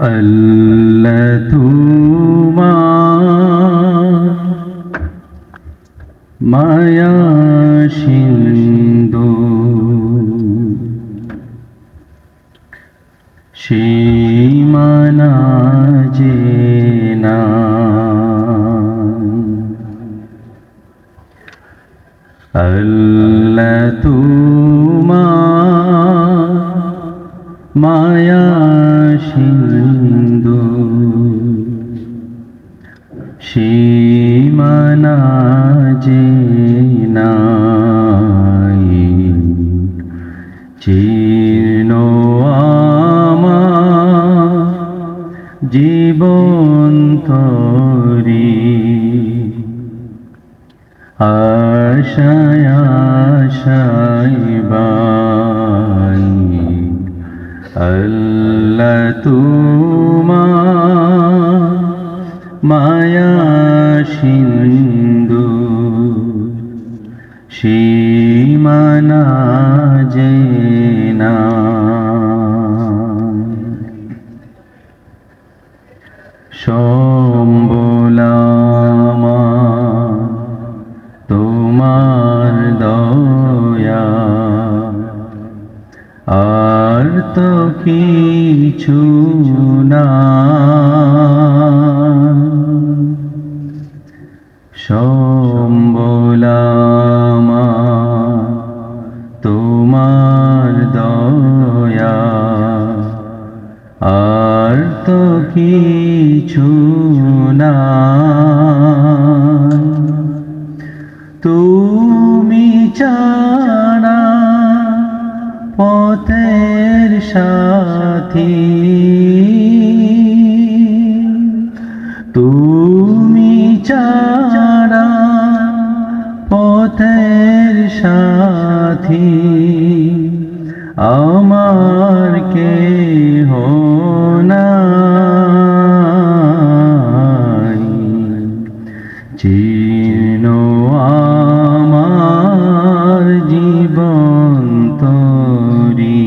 আল্লাহ তোমার মায়া সিন্ধু সীমানা যে না আল্লাহ তোমার মায়া সিন্ধু সীমানা যে নাই। আমার জীবন তরি আশায় আশায় বাই। আল্লাহ তোমার মায়া সিন্ধু সীমানা যে না সম্বলামা তোমার দয়া। আর তো কিছু কিছু না তুমি চারা পথের সাথী। তুমি চারা পথের সাথী। আমার কে নাই জীর্ণ আমার জীবন তরি।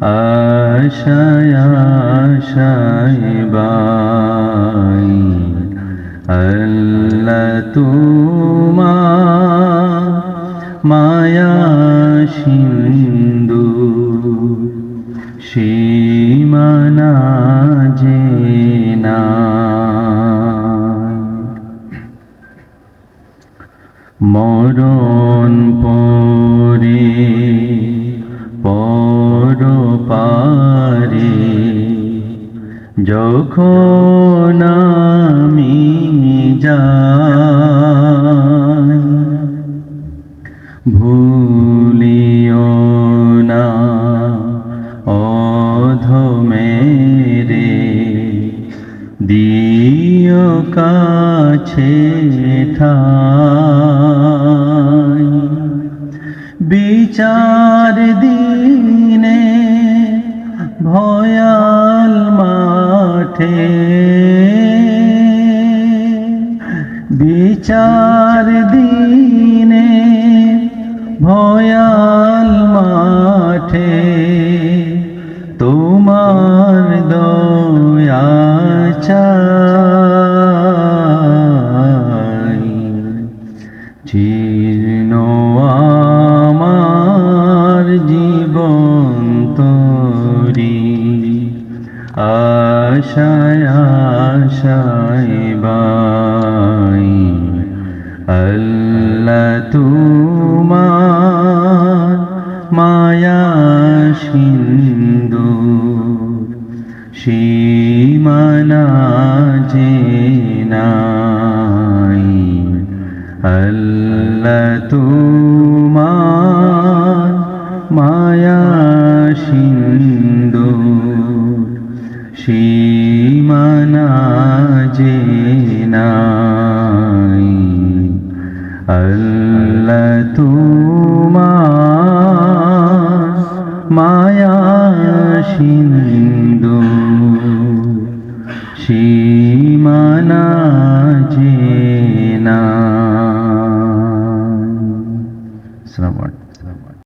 আশায় আশায় বাই। মায়া সিন্ধু। সীমানা মরণ পরে পর পারে যখন আমি যাই ভুলিও না অধমেরে দিও কাছে ঠাই বিচার দিনে ভয়াল মাঠে। বিচার দিনে ভয়াল মাঠে। তোমার দয়া চাই। আশায় আশায় বাই আল্লাহ তোমার মায়া সিন্ধু সীমানা যে নাই। আল্লাহ তোমার মায়া সিন্ধু সীমানা যে নাই আল্লাহ তোমার মায়া সিন্ধু। সীমানা যে